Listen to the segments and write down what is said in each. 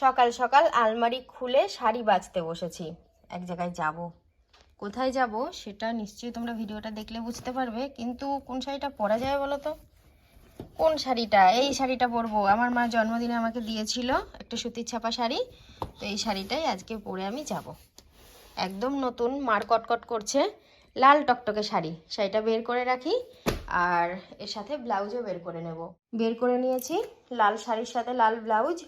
সকাল সকাল আলমারি খুলে শাড়ি বাজতে বসেছি। এক জায়গায় যাব। কোথায় যাব সেটা নিশ্চয়ই তোমরা ভিডিওটা দেখলে বুঝতে পারবে, কিন্তু কোন শাড়িটা পরা যায় বলো তো? কোন শাড়িটা? এই শাড়িটা পরবো। আমার মা জন্মদিনে আমাকে দিয়েছিল একটা সুতির ছাপা শাড়ি, তো এই শাড়িটাই আজকে পরে আমি যাব। একদম নতুন, মার কটকট করছে, লাল টকটকে শাড়ি। শাড়িটা বের করে রাখি আর এর সাথে ব্লাউজও বের করে নেব। বের করে নিয়েছি, লাল শাড়ির সাথে লাল ব্লাউজ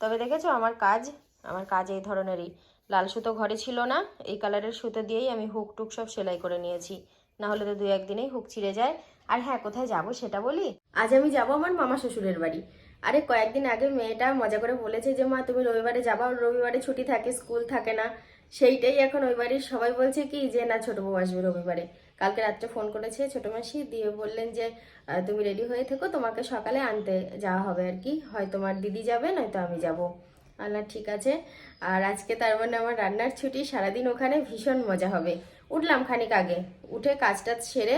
তবে দেখেছ আমার কাজ আমার কাজ এই ধরনেরই। লাল সুতো ঘরে ছিল না, এই কালারের সুতো দিয়েই আমি হুক টুক সব সেলাই করে নিয়েছি। না হলে তো দু একদিনেই হুক ছিঁড়ে যায়। আর হ্যাঁ কোথায় যাব সেটা বলি? আজ আমি যাব আমার মামা শ্বশুরের বাড়ি। আরে, কয়েকদিন আগে মেয়েটা মজা করে বলেছে যে, মা, তুমি রবিবারে যাবা রবিবারে ছুটি থাকে, স্কুল থাকে না। সেইটাই এখন ওই বাড়ির সবাই বলছে কি, যে, না, ছোট বউ আসবে রবিবারে। কালকে রাত্রে ফোন করেছে ছোট মাসি, দিয়ে বললেন যে তুমি রেডি হয়ে থেকো, তোমাকে সকালে আনতে যাওয়া হবে আর কি। হয় তোমার দিদি যাবে, নয়তো আমি যাব। আল্লাহ ঠিক আছে। আর আজকে তার মানে আমার রান্নার ছুটি, সারাদিন ওখানে ভীষণ মজা হবে। উঠলাম খানিক আগে, উঠে কাজটা সেরে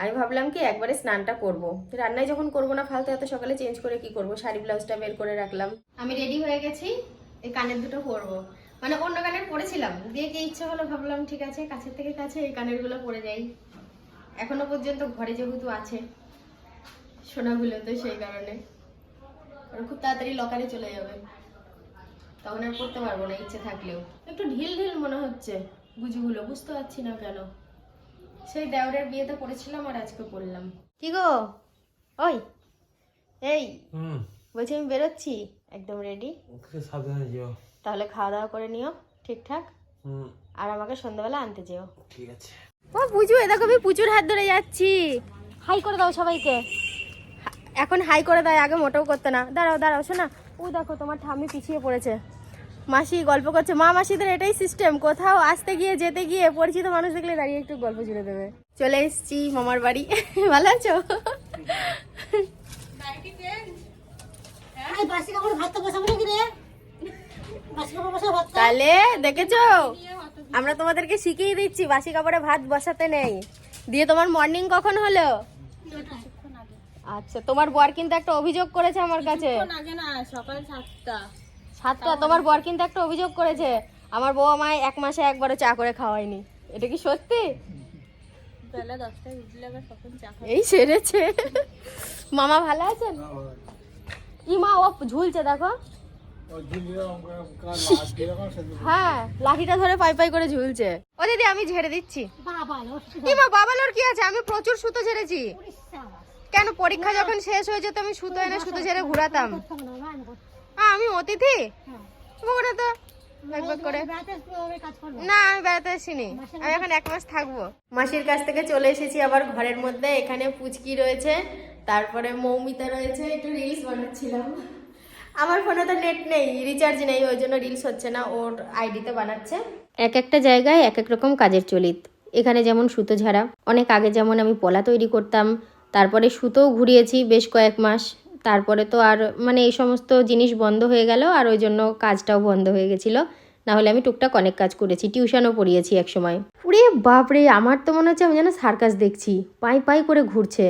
আমি ভাবলাম কি একবারে স্নানটা করব। রান্নায় যখন করব না ফালতু, এত সকালে চেঞ্জ করে কি করব? শাড়ি ব্লাউজটা বের করে রাখলাম। আমি রেডি হয়ে গেছি, এই কানের দুটো পরবো। মানে অন্য কানের পরেছিলাম দিয়ে কি ইচ্ছে হলো ভাবলাম ঠিক আছে কাছের থেকে কাছে এই কানেরগুলো পরে যাই। এখনও পর্যন্ত ঘরে যেহেতু আছে সোনাগুলো তো সেই কারণে। আর খুব তাড়াতাড়ি লকারে চলে যাবে। তখন আর পড়তে পারব না ইচ্ছে থাকলেও। একটু ঢিল ঢিল মনে হচ্ছে গুজুগুলো বুঝতে পারছি না কেন। সেই দেওরের বিয়েতে পড়েছিলাম আর আজকে পড়লাম। কি গো? ওই এই হুম। বলছি আমি বেরোচ্ছি একদম রেডি ওকে সাবধানে যেও। তাহলে খাওয়া দাওয়া করে নিও ঠিকঠাক? হুম। আর আমাকে সন্ধ্যাবেলা আনতে যেও। ঠিক আছে। ও পুজু এ দেখো আমি পুজুর হাত ধরে যাচ্ছি। হাই করে দাও সবাইকে। এখন হাই করে দেয় আগে মোটেও করতে না। দাঁড়াও দাঁড়াও শোনা। ও দেখো তোমার ঠাম্মি পিছিয়ে পড়েছে। মাসি গল্প করছে মা মাসিদের এটাই সিস্টেম কোথাও আসতে গিয়ে যেতে গিয়ে পরিচিত মানুষ দেখলে দাঁড়িয়ে একটু গল্প জুড়ে দেবে। চলে এসেছি মামার বাড়ি। ভালো আছো? এই ভাত বসাবো নাকি রে? তাহলে দেখেছ? আমরা তোমাদেরকে শিখিয়ে দিচ্ছি বাসি কাপড়ে ভাত বসাতে নেই। দিয়ে তোমার মর্নিং কখন হলো? আচ্ছা তোমার বর কিন্তু একটা অভিযোগ করেছে আমার কাছে। সকাল সাতটা। সাতটা তোমার বর কিন্তু একটা অভিযোগ করেছে। আমার বউ আমায় এক মাসে একবারও চা করে খাওয়ায়নি। এটা কি সত্যি? এই সেরেছে। মামা ভালো আছেন? ই মা ও ঝুলছে দেখো। হ্যাঁ লাঠিটা ধরে পাই পাই করে ঝুলছে। ও দিদি, আমি ঝেড়ে দিচ্ছি। বাবা বাবালোর কি আছে? আমি প্রচুর সুতো ঝেড়েছি। কেন? পরীক্ষা যখন শেষ হয়ে যেত আমি সুতো এনে সুতো ঝেড়ে ঘুরাতাম। হ্যাঁ আমি অতিথি? ওখানে তো না, আমি বেড়াতে আসিনি। আমি এখন এক মাস থাকব। মাসির কাছ থেকে চলে এসেছি আবার ঘরের মধ্যে। এখানে পুচকি রয়েছে, তারপরে মৌমিতা রয়েছে। একটু রিলস বানাচ্ছিলাম। আমার ফোনে তো নেট নেই রিচার্জ নেই ওই জন্য রিলস হচ্ছে না ওর আইডিতে বানাচ্ছে। এক একটা জায়গায় এক এক রকম কাজের চলিত। এখানে যেমন সুতো ঝাড়া অনেক আগে যেমন আমি পলা তৈরি করতাম তারপরে সুতোও ঘুরিয়েছি বেশ কয়েক মাস তারপরে তো আর মানে এই সমস্ত জিনিস বন্ধ হয়ে গেল আর ওই জন্য কাজটাও বন্ধ হয়ে গেছিল। না হলে আমি টুকটাক অনেক কাজ করেছি টিউশনও পড়িয়েছি এক সময় উরে বাপরে আমার তো মনে হচ্ছে আমি যেন সার্কাস দেখছি পাই পাই করে ঘুরছে।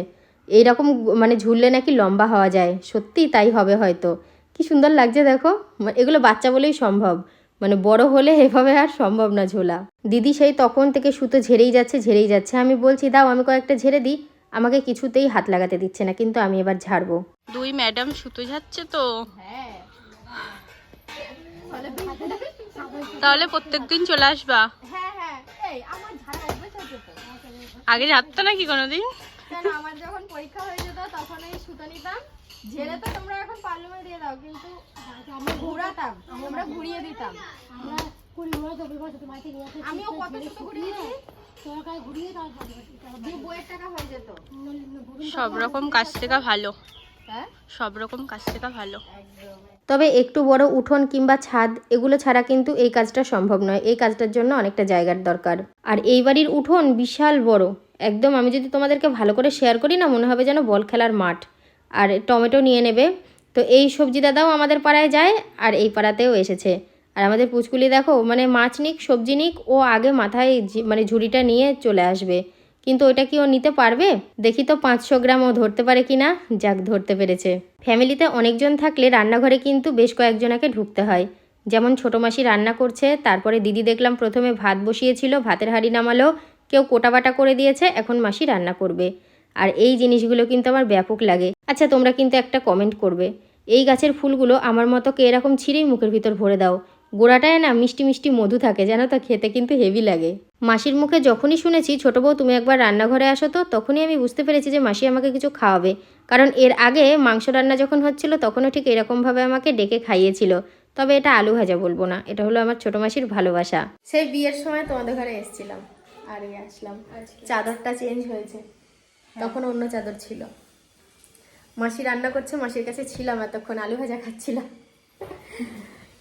এইরকম মানে ঝুললে নাকি লম্বা হওয়া যায় সত্যি তাই হবে হয়তো। কি সুন্দর লাগছে দেখো। এগুলো বাচ্চা বলেই সম্ভব। মানে বড় হলে এভাবে আর সম্ভব না ঝোলা। দিদি সেই তখন থেকে সুতো ঝেড়েই যাচ্ছে ঝেড়েই যাচ্ছে। আমি বলছি দাও আমি কয়েকটা ঝেড়ে দিই। আমাকে কিছুতেই হাত লাগাতে দিচ্ছে না কিন্তু আমি এবার ঝাড়বো। দুই ম্যাডাম সুতো যাচ্ছে তো। তাহলে প্রত্যেকদিন চলে আসবা? হ্যাঁ হ্যাঁ এই আমার ঝাড়া অভ্যেস আছে তো আগে যাচ্ছে নাকি কোনোদিন? আমার যখন পরীক্ষা হয়ে যেত তখন এই সুতো নিতাম। ঝেড়ে তো তোমরা এখন পার্লামে দিয়ে দাও কিন্তু আমরা ঘুরাতাম আমরা ঘুরিয়ে দিতাম। আমরা কুড়ি বছর তোমাকে নিয়ে আসে আমিও কত সরকার ঘুরিয়ে তারপর দিয়ে বইয়ের টাকা হয়ে যেত। সব রকম কাজ শেখা ভালো। হ্যাঁ? সব রকম কাজ শেখা ভালো। তবে একটু বড় উঠোন কিংবা ছাদ এগুলো ছাড়া কিন্তু এই কাজটা সম্ভব নয়। এই কাজটার জন্য অনেকটা জায়গার দরকার। আর এই বাড়ির উঠোন বিশাল বড়। একদম আমি যদি তোমাদেরকে ভালো করে শেয়ার করি না মনে হবে যেন বল খেলার মাঠ। আর টমেটো নিয়ে নেবে। তো এই সবজি দাদাও আমাদের পাড়ায় যায় আর এই পাড়াতেও এসেছে। আর আমাদের পুচকুলি দেখো মানে মাছ নিক, সবজি নিক, ও আগে মাথায় মানে ঝুড়িটা নিয়ে চলে আসবে। কিন্তু ওটা কি ও নিতে পারবে? দেখি তো পাঁচশো গ্রাম ও ধরতে পারে কি না যাক, ধরতে পেরেছে। ফ্যামিলিতে অনেকজন থাকলে রান্নাঘরে কিন্তু বেশ কয়েকজনাকে ঢুকতে হয়। যেমন ছোটো মাসি রান্না করছে, তারপরে দিদি দেখলাম প্রথমে ভাত বসিয়েছিল, ভাতের হাঁড়ি নামালো, কেউ কোটা বাটা করে দিয়েছে, এখন মাসি রান্না করবে। আর এই জিনিসগুলো কিন্তু আমার ব্যাপক লাগে। আচ্ছা তোমরা কিন্তু একটা কমেন্ট করবে। এই গাছের ফুলগুলো আমার মতো কে এরকম ছিঁড়েই মুখের ভিতর ভরে দাও। গোড়াটায় না মিষ্টি মিষ্টি মধু থাকে জানো তো খেতে কিন্তু হেভি লাগে। মাসির মুখে যখনই শুনেছি ছোটো বউ তুমি একবার রান্নাঘরে আসো তো? তখনই আমি বুঝতে পেরেছি যে মাসি আমাকে কিছু খাওয়াবে। কারণ এর আগে মাংস রান্না যখন হচ্ছিল তখনও ঠিক এরকমভাবে আমাকে ডেকে খাইয়েছিল। তবে এটা আলু ভাজা বলব না এটা হলো আমার ছোটো মাসির ভালোবাসা। সেই বিয়ের সময় তোমাদের ঘরে এসেছিলাম। আর আসলাম। চাদরটা চেঞ্জ হয়েছে। তখন অন্য চাদর ছিল। মাসি রান্না করছে, মাসির কাছে ছিলাম এতক্ষণ, আলু ভাজা খাচ্ছিলাম।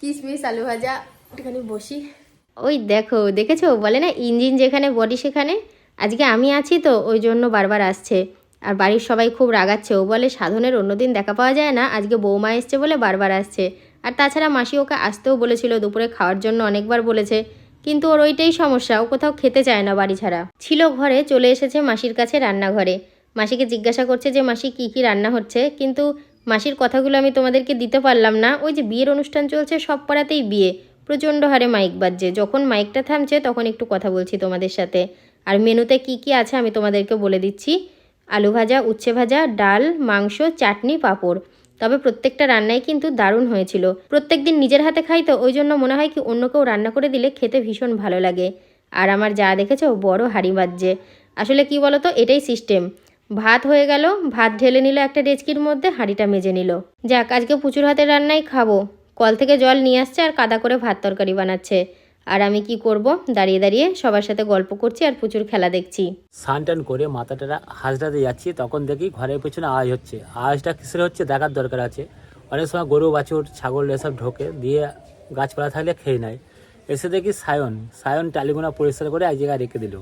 কিশমিশ, আলু ভাজা, একটুখানি বসি। ওই দেখো, দেখেছ? বলে না, ইঞ্জিন যেখানে, বডি সেখানে। আজকে আমি আছি তো, ওই জন্য বারবার আসছে। আর বাড়ির সবাই খুব রাগাচ্ছে। ও বলে, সাধনের অন্যদিন দেখা পাওয়া যায় না, আজকে বৌমা এসছে বলে বারবার আসছে। আর তাছাড়া মাসি ওকে আসতেও বলেছিল, দুপুরে খাওয়ার জন্য অনেকবার বলেছে। কিন্তু ওর ওইটাই সমস্যা, ও কোথাও খেতে চায় না বাড়ি ছাড়া। ছিল ঘরে, চলে এসেছে মাসির কাছে রান্নাঘরে। মাসিকে জিজ্ঞাসা করছে যে, মাসি, কি কি রান্না হচ্ছে? কিন্তু মাসির কথাগুলো আমি তোমাদেরকে দিতে পারলাম না। ওই যে বিয়ের অনুষ্ঠান চলছে, সব পাড়াতেই বিয়ে। প্রচণ্ড হারে মাইক বাজছে। যখন মাইকটা থামছে, তখন একটু কথা বলছি তোমাদের সাথে। আর মেনুতে কি কি আছে আমি তোমাদেরকে বলে দিচ্ছি। আলু ভাজা, উচ্ছে ভাজা, ডাল, মাংস, চাটনি, পাঁপড়। তবে প্রত্যেকটা রান্নাই কিন্তু দারুণ হয়েছিল। প্রত্যেক দিন নিজের হাতে খাই তো, ওই জন্য মনে হয় কি অন্য কেউ রান্না করে দিলে খেতে ভীষণ ভালো লাগে। আর আমার যা দেখেছ, বড় হাঁড়ি বাজছে। আসলে কি বলো তো এটাই সিস্টেম ভাত হয়ে গেল, ভাত ঢেলে নিল একটা ডেচকির মধ্যে, হাঁড়িটা মেজে নিল। যাক, আজকে পুচুর হাতের রান্নাই খাব। কল থেকে জল নিয়ে আসছে আর কাদা করে ভাত তরকারি বানাচ্ছে। আর আমি কি করব? দাঁড়িয়ে দাঁড়িয়ে সবার সাথে গল্প করছি আর প্রচুর খেলা দেখছি। স্নান টান করে মাথাটা হাজরাতে যাচ্ছি, তখন দেখি ঘরের পেছনে আওয়াজ হচ্ছে। আওয়াজটা কিসের হচ্ছে দেখার দরকার আছে। অনেক সময় গরু, বাছুর, ছাগল এসব ঢোকে, দিয়ে গাছপালা থাকলে খেয়ে নেয়। এসে দেখি সায়ন। সায়ন টালিগুনা পরিষ্কার করে এক জায়গায় রেখে দিল।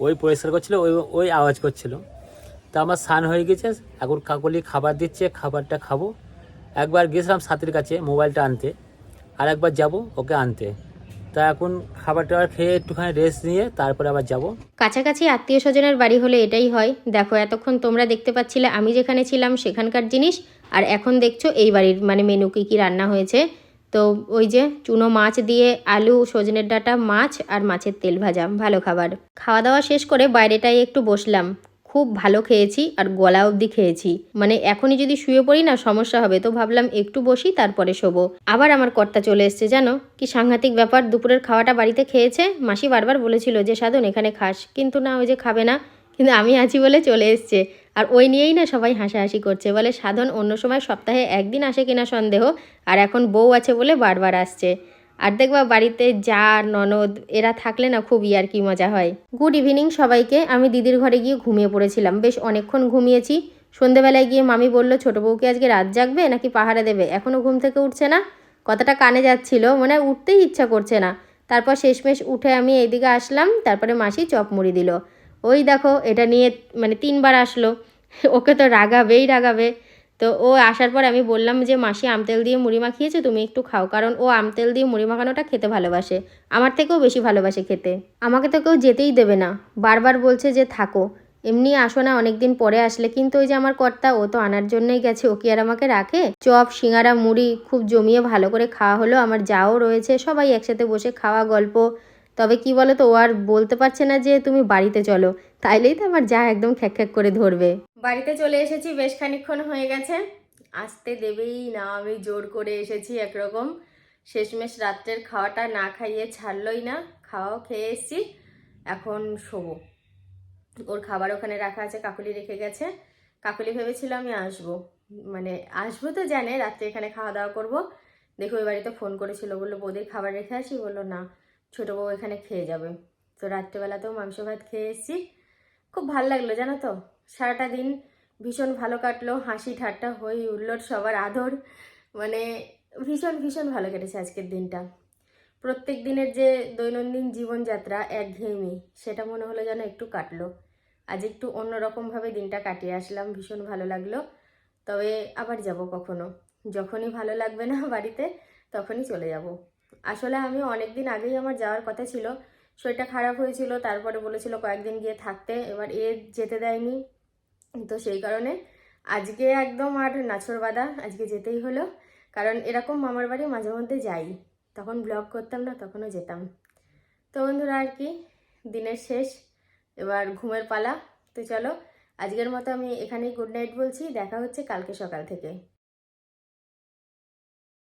ওই পরিষ্কার করছিল, ওই ওই আওয়াজ করছিল। তা আমার স্নান হয়ে গেছে, এখন কাকলি খাবার দিচ্ছে, খাবারটা খাব। একবার গেছিলাম সাথের কাছে মোবাইলটা আনতে, আর একবার যাব ওকে আনতে। তা এখন খাবার টাবার খেয়ে একটুখানি রেস্ট নিয়ে তারপরে আবার যাব। কাছাকাছি আত্মীয় স্বজনের বাড়ি হলে এটাই হয়। দেখো, এতক্ষণ তোমরা দেখতে পাচ্ছিলে আমি যেখানে ছিলাম সেখানকার জিনিস, আর এখন দেখছ এই বাড়ির মানে মেনু কী কী রান্না হয়েছে। তো ওই যে চুনো মাছ দিয়ে আলু, সজনের ডাঁটা, মাছ আর মাছের তেল ভাজা, ভালো খাবার। খাওয়া দাওয়া শেষ করে বাইরেটায় একটু বসলাম। খুব ভালো খেয়েছি আর গলা অবধি খেয়েছি। মানে এখনই যদি শুয়ে পড়ি না, সমস্যা হবে। তো ভাবলাম একটু বসি, তারপরে শোবো। আবার আমার কর্তা চলে এসছে, জানো? কি সাংঘাতিক ব্যাপার, দুপুরের খাওয়াটা বাড়িতে খেয়েছে। মাসি বারবার বলেছিল যে, সাধন, এখানে খাস। কিন্তু না, ওই যে খাবে না। কিন্তু আমি আছি বলে চলে এসছে। আর ওই নিয়েই না সবাই হাসাহাসি করছে। বলে, সাধন অন্য সময় সপ্তাহে একদিন আসে কিনা সন্দেহ। আর এখন বউ আছে বলে বারবার আসছে। আর দেখবা বাড়িতে যা, ননদ, এরা থাকলে না খুব ইয়ার কি মজা হয়। গুড ইভিনিং সবাইকে। আমি দিদির ঘরে গিয়ে ঘুমিয়ে পড়েছিলাম। বেশ অনেকক্ষণ ঘুমিয়েছি। সন্ধেবেলায় গিয়ে মামি বলল, ছোটো বউকে আজকে রাত জাগবে নাকি পাহাড়ে দেবে? এখনও ঘুম থেকে উঠছে না? কথাটা কানে যাচ্ছিল মানে উঠতেই ইচ্ছা করছে না। তারপর শেষমেশ উঠে আমি এইদিকে আসলাম, তারপরে মাসি চপ মুড়ি দিল। ওই দেখো, এটা নিয়ে মানে তিনবার আসলো। ওকে তো রাগাবেই রাগাবে। তো ও আসার পর আমি বললাম যে, মাসি আমতেল দিয়ে মুড়ি মাখিয়েছে, তুমি একটু খাও, কারণ ও আমতেল দিয়ে মুড়ি মাখানোটা খেতে ভালোবাসে। আমার থেকেও বেশি ভালোবাসে খেতে। আমাকে তো কেউ যেতেই দেবে না। বারবার বলছে যে, থাকো। এমনি আসো না, অনেকদিন পরে আসলে। কিন্তু ওই যে আমার কর্তা, ও তো আনার জন্যই গেছে। ও কি আর আমাকে রাখে? চপ, সিঙ্গারা, মুড়ি খুব জমিয়ে ভালো করে খাওয়া হলো। আমার যাও রয়েছে, সবাই একসাথে বসে খাওয়া, গল্প। তবে কি বলো তো ও আর বলতে পারছে না যে, তুমি বাড়িতে চলো। তাইলেই তো আমার যা একদম খ্যাক খ্যাক করে ধরবে। বাড়িতে চলে এসেছি, বেশ খানিকক্ষণ হয়ে গেছে। আসতে দেবেই না, আমি জোর করে এসেছি একরকম। শেষমেশ রাত্রের খাওয়াটা না খাইয়ে ছাড়লই না, খাওয়াও খেয়ে এসেছি, এখন শোবো। ওর খাবার ওখানে রাখা আছে, কাকুলি রেখে গেছে। কাকুলি ভেবেছিল আমি আসব। মানে আসব তো জানে, রাত্রে এখানে খাওয়া দাওয়া করব। দেখো ওই বাড়িতে ফোন করেছিল, বলল, বৌদির খাবার রেখে আসি? বলল, না, ছোটো বউ এখানে খেয়ে যাবে। তো রাত্রেবেলাতেও মাংস ভাত খেয়ে এসেছি। খুব ভালো লাগল, জানো তো? সারাটা দিন ভীষণ ভালো কাটলো, হাসি ঠাট্টা হই উল্লট সবার আদর। মানে ভীষণ ভীষণ ভালো কেটেছে আজকের দিনটা। প্রত্যেক দিনের যে দৈনন্দিন জীবনযাত্রা একঘেয়েমি, সেটা মনে হলো যেন একটু কাটলো। আজ একটু অন্যরকমভাবে দিনটা কাটিয়ে আসলাম, ভীষণ ভালো লাগল। তবে আবার যাব কখনো? যখনই ভালো লাগবে না বাড়িতে, তখনই চলে যাব। আসলে আমি অনেক দিন আগেই আমার যাওয়ার কথা ছিল। শরীরটা খারাপ হয়েছিল, তারপরে বলেছিল কয়েকদিন গিয়ে থাকতে। এবার এ যেতে দেয়নি। তো সেই কারণে আজকে একদম আর নাছর বাদা আজকে যেতেই হলো। কারণ এরকম মামার বাড়ি মাঝে মধ্যে যাই। তখন ব্লগ করতাম না, তখনও যেতাম। তো বন্ধুরা আর কি, দিনের শেষ। এবার ঘুমের পালা। তো চলো, আজকের মতো আমি এখানেই গুড নাইট বলছি। দেখা হচ্ছে কালকে সকাল থেকে।